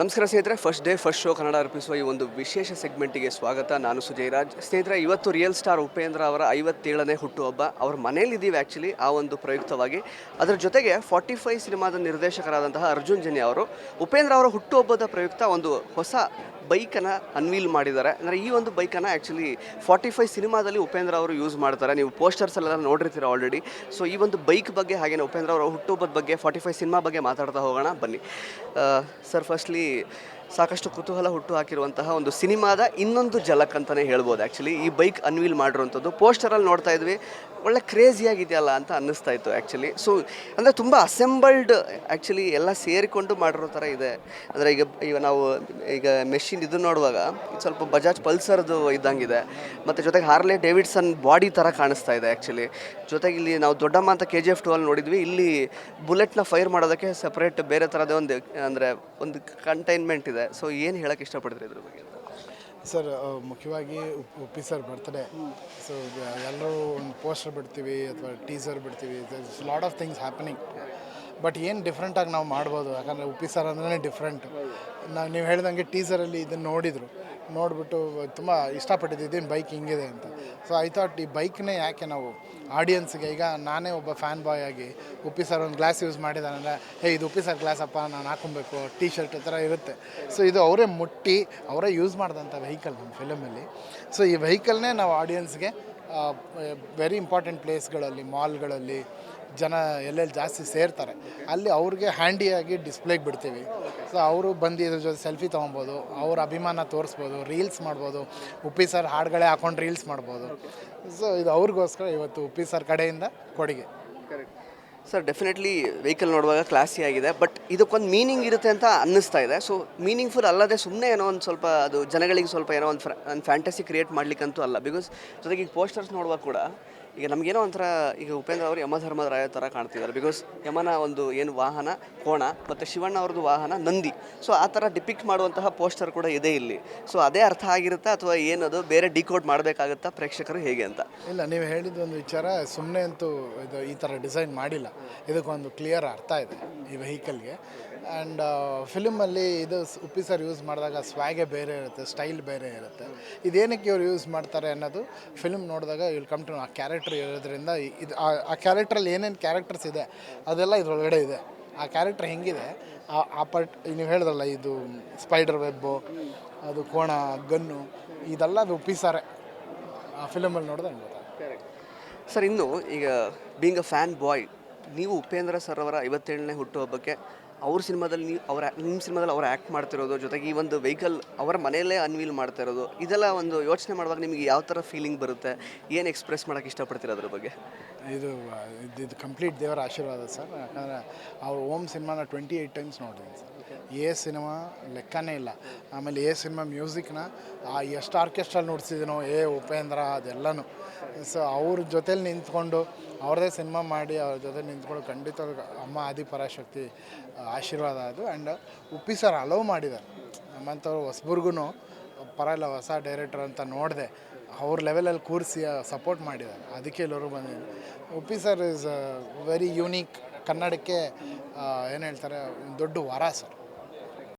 ನಮಸ್ಕಾರ ಸ್ನೇಹಿತರೆ first day first show Kannada ಅರ್ಪಿಸುವ ಈ ಒಂದು ವಿಶೇಷ ಸೆಗ್ಮೆಂಟಿಗೆ ಸ್ವಾಗತ. ನಾನು ಸುಜಯ್ ರಾಜ್. ಸ್ನೇಹಿತರೆ, ಇವತ್ತು ರಿಯಲ್ ಸ್ಟಾರ್ ಉಪೇಂದ್ರ ಅವರ ಐವತ್ತೇಳನೇ ಹುಟ್ಟುಹಬ್ಬ. ಅವ್ರ ಮನೇಲಿದ್ದೀವಿ ಆ್ಯಕ್ಚುಲಿ ಆ ಒಂದು ಪ್ರಯುಕ್ತವಾಗಿ. ಅದರ ಜೊತೆಗೆ ಫಾರ್ಟಿ ಫೈವ್ ಸಿನಿಮಾದ ನಿರ್ದೇಶಕರಾದಂತಹ ಅರ್ಜುನ್ ಜನ್ಯ ಅವರು, ಉಪೇಂದ್ರ ಅವರ ಹುಟ್ಟುಹಬ್ಬದ ಪ್ರಯುಕ್ತ ಒಂದು ಹೊಸ ಬೈಕನ್ನು ಅನ್ವೀಲ್ ಮಾಡಿದ್ದಾರೆ. ಅಂದರೆ ಈ ಒಂದು ಬೈಕನ್ನು ಆ್ಯಕ್ಚುಲಿ ಫಾರ್ಟಿ ಫೈವ್ ಸಿನಿಮಾದಲ್ಲಿ ಉಪೇಂದ್ರ ಅವರು ಯೂಸ್ ಮಾಡ್ತಾರೆ. ನೀವು ಪೋಸ್ಟರ್ಸ್ ಎಲ್ಲ ನೋಡಿರ್ತೀರ ಆಲ್ರೆಡಿ ಸೊ ಈ ಒಂದು ಬೈಕ್ ಬಗ್ಗೆ ಹಾಗೆಯೇ ಉಪೇಂದ್ರ ಅವರ ಹುಟ್ಟುಹಬ್ಬದ ಬಗ್ಗೆ ಫಾರ್ಟಿ ಫೈವ್ ಸಿನಿಮಾ ಬಗ್ಗೆ ಮಾತಾಡ್ತಾ ಹೋಗೋಣ. ಬನ್ನಿ. ಸರ್ ಫಸ್ಟ್ಲಿ ಸಾಕಷ್ಟು ಕುತೂಹಲ ಹುಟ್ಟು ಹಾಕಿರುವಂತಹ ಒಂದು ಸಿನಿಮಾದ ಇನ್ನೊಂದು ಜಲಕ್ ಅಂತಲೇ ಹೇಳ್ಬೋದು. ಆ್ಯಕ್ಚುಲಿ ಈ ಬೈಕ್ ಅನ್ವೀಲ್ ಮಾಡಿರುವಂಥದ್ದು ಪೋಸ್ಟರಲ್ಲಿ ನೋಡ್ತಾ ಇದ್ವಿ. ಒಳ್ಳೆ ಕ್ರೇಜಿಯಾಗಿದೆಯಲ್ಲ ಅಂತ ಅನ್ನಿಸ್ತಾ ಇತ್ತು ಆ್ಯಕ್ಚುಲಿ ಸೊ ಅಂದರೆ ತುಂಬ ಅಸೆಂಬಲ್ಡ್ ಆ್ಯಕ್ಚುಲಿ ಎಲ್ಲ ಸೇರಿಕೊಂಡು ಮಾಡಿರೋ ಥರ ಇದೆ. ಅಂದರೆ ಈಗ ಈಗ ನಾವು, ಈಗ ಮೆಷಿನ್ ಇದು ನೋಡುವಾಗ ಸ್ವಲ್ಪ ಬಜಾಜ್ ಪಲ್ಸರ್ದು ಇದ್ದಂಗಿದೆ. ಮತ್ತು ಜೊತೆಗೆ ಹಾರ್ಲೆ ಡೇವಿಡ್ಸನ್ ಬಾಡಿ ಥರ ಕಾಣಿಸ್ತಾ ಇದೆ ಆ್ಯಕ್ಚುಲಿ ಜೊತೆಗೆ ಇಲ್ಲಿ ನಾವು ದೊಡ್ಡಮ್ಮ ಅಂತ ಕೆ ಜಿ ಎಫ್ ಟು ಅಲ್ಲಿ ನೋಡಿದ್ವಿ. ಇಲ್ಲಿ ಬುಲೆಟ್ನ ಫೈರ್ ಮಾಡೋದಕ್ಕೆ ಸಪ್ರೇಟ್ ಬೇರೆ ಥರದೇ ಒಂದು, ಅಂದರೆ ಒಂದು ಕಂಟೈನ್ಮೆಂಟ್ ಇದೆ. ಸೊ ಏನು ಹೇಳಕ್ಕೆ ಇಷ್ಟಪಡ್ತೀರಿ ಇದ್ರ ಬಗ್ಗೆ? ಸರ್ ಮುಖ್ಯವಾಗಿ ಉಪ್- ಉಪ್ಪಿ ಸರ್ ಬರ್ತಡೆ. ಸೊ ಎಲ್ಲರೂ ಒಂದು ಪೋಸ್ಟರ್ ಬಿಡ್ತೀವಿ ಅಥವಾ ಟೀಸರ್ ಬಿಡ್ತೀವಿ. Lot of things happening but ಏನು ಡಿಫ್ರೆಂಟಾಗಿ ನಾವು ಮಾಡ್ಬೋದು, ಯಾಕಂದರೆ ಉಪ್ಪಿ ಸಾರು ಅಂದ್ರೆ ಡಿಫ್ರೆಂಟ್ ನಾವು ನೀವು ಹೇಳಿದಂಗೆ ಟೀಸರಲ್ಲಿ ಇದನ್ನು ನೋಡಿದರು. ನೋಡಿಬಿಟ್ಟು ತುಂಬ ಇಷ್ಟಪಟ್ಟಿದ್ದು ಇದೇನು ಬೈಕ್ ಹಿಂಗಿದೆ ಅಂತ. ಸೊ ಐ ಥಾಟ್ ಈ ಬೈಕ್ನೇ ಯಾಕೆ ನಾವು ಆಡಿಯನ್ಸ್ಗೆ ಈಗ ನಾನೇ ಒಬ್ಬ ಫ್ಯಾನ್ ಬಾಯ್ ಆಗಿ ಉಪ್ಪಿ ಸರ್ ಒಂದು ಗ್ಲಾಸ್ ಯೂಸ್ ಮಾಡಿದ್ದಾನೆ ಹೇ, ಇದು ಉಪ್ಪಿ ಸರ್ ಗ್ಲಾಸ್ ಅಪ್ಪ, ನಾನು ಹಾಕೊಬೇಕು ಟೀ ಶರ್ಟ್ ಥರ ಇರುತ್ತೆ. ಸೊ ಇದು ಅವರೇ ಮುಟ್ಟಿ, ಅವರೇ ಯೂಸ್ ಮಾಡಿದಂಥ ವೆಹಿಕಲ್ ನಮ್ಮ ಫಿಲಮಲ್ಲಿ ಸೊ ಈ ವೆಹಿಕಲ್ನೇ ನಾವು ಆಡಿಯನ್ಸ್ಗೆ ವೆರಿ ಇಂಪಾರ್ಟೆಂಟ್ ಪ್ಲೇಸ್ಗಳಲ್ಲಿ ಮಾಲ್ಗಳಲ್ಲಿ ಜನ ಎಲ್ಲೆಲ್ಲಿ ಜಾಸ್ತಿ ಸೇರ್ತಾರೆ. ಅಲ್ಲಿ ಅವ್ರಿಗೆ ಹ್ಯಾಂಡಿಯಾಗಿ ಡಿಸ್ಪ್ಲೇಗೆ ಬಿಡ್ತೀವಿ. ಸೊ ಅವರು ಬಂದು ಇದ್ರ ಜೊತೆ ಸೆಲ್ಫಿ ತೊಗೊಬೋದು, ಅವ್ರ ಅಭಿಮಾನ ತೋರಿಸ್ಬೋದು ರೀಲ್ಸ್ ಮಾಡ್ಬೋದು, ಉಪ್ಪಿ ಸರ್ ಹಾಡುಗಳೇ ಹಾಕೊಂಡು ರೀಲ್ಸ್ ಮಾಡ್ಬೋದು. ಸೊ ಇದು ಅವ್ರಿಗೋಸ್ಕರ ಇವತ್ತು ಉಪ್ಪಿ ಸರ್ ಕಡೆಯಿಂದ ಕೊಡುಗೆ. ಸರ್ ಡೆಫಿನೆಟ್ಲಿ ವೆಹಿಕಲ್ ನೋಡುವಾಗ ಕ್ಲಾಸಿ ಆಗಿದೆ ಬಟ್ ಇದಕ್ಕೊಂದು ಮೀನಿಂಗ್ ಇರುತ್ತೆ ಅಂತ ಅನ್ನಿಸ್ತಾ ಇದೆ. ಸೊ ಮೀನಿಂಗ್ಫುಲ್ ಅಲ್ಲದೆ ಸುಮ್ಮನೆ ಏನೋ ಒಂದು ಸ್ವಲ್ಪ ಅದು ಜನಗಳಿಗೆ ಸ್ವಲ್ಪ ಏನೋ ಒಂದು ಒಂದು ಫ್ಯಾಂಟಸಿ ಕ್ರಿಯೇಟ್ ಮಾಡ್ಲಿಕ್ಕಂತೂ ಅಲ್ಲ. ಬಿಕಾಸ್ ಜೊತೆಗೆ ಈಗ ಪೋಸ್ಟರ್ಸ್ ನೋಡುವಾಗ ಕೂಡ ಈಗ ನಮಗೇನೋ ಒಂಥರ ಈಗ ಉಪೇಂದ್ರ ಅವರು ಯಮಧರ್ಮರಾಯ ಥರ ಕಾಣ್ತಿದ್ದಾರೆ. ಬಿಕಾಸ್ ಯಮನ ಒಂದು ಏನು ವಾಹನ, ಕೋಣ ಮತ್ತು ಶಿವಣ್ಣ ಅವ್ರದ್ದು ವಾಹನ ನಂದಿ. ಸೊ ಆ ಥರ ಡಿಪಿಕ್ಟ್ ಮಾಡುವಂತಹ ಪೋಸ್ಟರ್ ಕೂಡ ಇದೆ ಇಲ್ಲಿ. ಸೊ ಅದೇ ಅರ್ಥ ಆಗಿರುತ್ತಾ ಅಥವಾ ಏನದು? ಬೇರೆ ಡಿಕೋಡ್ ಮಾಡಬೇಕಾಗುತ್ತಾ ಪ್ರೇಕ್ಷಕರು ಹೇಗೆ ಅಂತ? ಇಲ್ಲ, ನೀವು ಹೇಳಿದ ಒಂದು ವಿಚಾರ ಸುಮ್ಮನೆ ಅಂತೂ ಇದು ಈ ಥರ ಡಿಸೈನ್ ಮಾಡಿಲ್ಲ. ಇದಕ್ಕೊಂದು ಕ್ಲಿಯರ್ ಅರ್ಥ ಇದೆ ಈ ವೆಹಿಕಲ್ಗೆ ಆ್ಯಂಡ್ ಫಿಲಮಲ್ಲಿ ಇದು ಸ್- ಉಪ್ಪಿ ಸರ್ ಯೂಸ್ ಮಾಡಿದಾಗ ಸ್ವಾಗೆ ಬೇರೆ ಇರುತ್ತೆ ಸ್ಟೈಲ್ ಬೇರೆ ಇರುತ್ತೆ. ಇದೇನಕ್ಕೆ ಇವ್ರು ಯೂಸ್ ಮಾಡ್ತಾರೆ ಅನ್ನೋದು ಫಿಲ್ಮ್ ನೋಡಿದಾಗ ವಿಲ್ ಕಮ್ ಟು ಆ ಕ್ಯಾರೆಕ್ಟರ್ ಇರೋದ್ರಿಂದ ಇದು ಆ- ಕ್ಯಾರೆಕ್ಟ್ರಲ್ಲಿ ಏನೇನು ಕ್ಯಾರೆಕ್ಟರ್ಸ್ ಇದೆ, ಅದೆಲ್ಲ ಇದರೊಳಗಡೆ ಇದೆ. ಆ ಕ್ಯಾರೆಕ್ಟರ್ ಹೆಂಗಿದೆ? ಆ ಆ ಪರ್ಟ್ ನೀವು ಹೇಳಿದ್ರಲ್ಲ, ಇದು ಸ್ಪೈಡರ್ ವೆಬ್ಬು ಅದು ಕೋಣ, ಗನ್ನು, ಇದೆಲ್ಲ ಅದು ಒಪ್ಪಿಸಾರೆ ಆ ಫಿಲಮಲ್ಲಿ ನೋಡಿದ್ರೆ ಸರ್ ಇನ್ನು ಈಗ ಬೀಂಗ್ ಅ ಫ್ಯಾನ್ ಬಾಯ್ ನೀವು ಉಪೇಂದ್ರ ಸರ್ ಅವರ ಐವತ್ತೇಳನೇ ಹುಟ್ಟುಹಬ್ಬಕ್ಕೆ ಅವ್ರ ಸಿನಿಮಾದಲ್ಲಿ ನೀವು ಅವರ ನಿಮ್ಮ ಸಿನಿಮಾದಲ್ಲಿ ಅವ್ರು ಆ್ಯಕ್ಟ್ ಮಾಡ್ತಿರೋದು, ಜೊತೆಗೆ ಈ ಒಂದು ವೆಹಿಕಲ್ ಅವರ ಮನೆಯಲ್ಲೇ ಅನ್ವೀಲ್ ಮಾಡ್ತಾ ಇರೋದು ಇದೆಲ್ಲ ಒಂದು ಯೋಚನೆ ಮಾಡುವಾಗ ನಿಮಗೆ ಯಾವ ಥರ ಫೀಲಿಂಗ್ ಬರುತ್ತೆ? ಏನು ಎಕ್ಸ್ಪ್ರೆಸ್ ಮಾಡೋಕ್ಕೆ ಇಷ್ಟಪಡ್ತೀರ ಅದ್ರ ಬಗ್ಗೆ? ಇದು ಇದು ಇದು ಕಂಪ್ಲೀಟ್ ದೇವರ ಆಶೀರ್ವಾದ ಸರ್. ಯಾಕಂದರೆ ಅವ್ರ ಓಮ್ ಸಿನಿಮಾನ ಟ್ವೆಂಟಿ ಏಯ್ಟ್ ಟೈಮ್ಸ್ ನೋಡಿದ್ದೀನಿ ಸರ್. ಎ ಸಿನಿಮಾ ಲೆಕ್ಕನೇ ಇಲ್ಲ. ಆಮೇಲೆ ಎ ಸಿನಿಮಾ ಮ್ಯೂಸಿಕ್ನ ಆ ಎಷ್ಟು ಆರ್ಕೆಸ್ಟ್ರಲ್ಲಿ ನೋಡ್ಸಿದ್ದೀನೋ ಎ ಉಪೇಂದ್ರ ಅದೆಲ್ಲನೂ. ಸೊ ಅವ್ರ ಜೊತೇಲಿ ನಿಂತ್ಕೊಂಡು ಅವ್ರದ್ದೇ ಸಿನಿಮಾ ಮಾಡಿ ಅವ್ರ ಜೊತೆ ನಿಂತ್ಕೊಂಡು ಖಂಡಿತ ಅಮ್ಮ ಆದಿಪರಾಶಕ್ತಿ ಆಶೀರ್ವಾದ ಅದು. ಆ್ಯಂಡ್ ಉಪ್ಪಿ ಸರ್ ಅಲೋವ್ ಮಾಡಿದ್ದಾರೆ ನಮ್ಮಂಥವ್ರು ಹೊಸಬರ್ಗೂ ಪರವಾಗಿಲ್ಲ, ಹೊಸ ಡೈರೆಕ್ಟರ್ ಅಂತ ನೋಡಿದೆ. ಅವ್ರ ಲೆವೆಲಲ್ಲಿ ಕೂರಿಸಿ ಸಪೋರ್ಟ್ ಮಾಡಿದ್ದಾರೆ ಅದಕ್ಕೆ ಎಲ್ಲರೂ ಬಂದಿದ್ದಾರೆ Uppi sir is very unique ಕನ್ನಡಕ್ಕೆ ಏನು ಹೇಳ್ತಾರೆ, ದೊಡ್ಡ ವರ ಸರ್.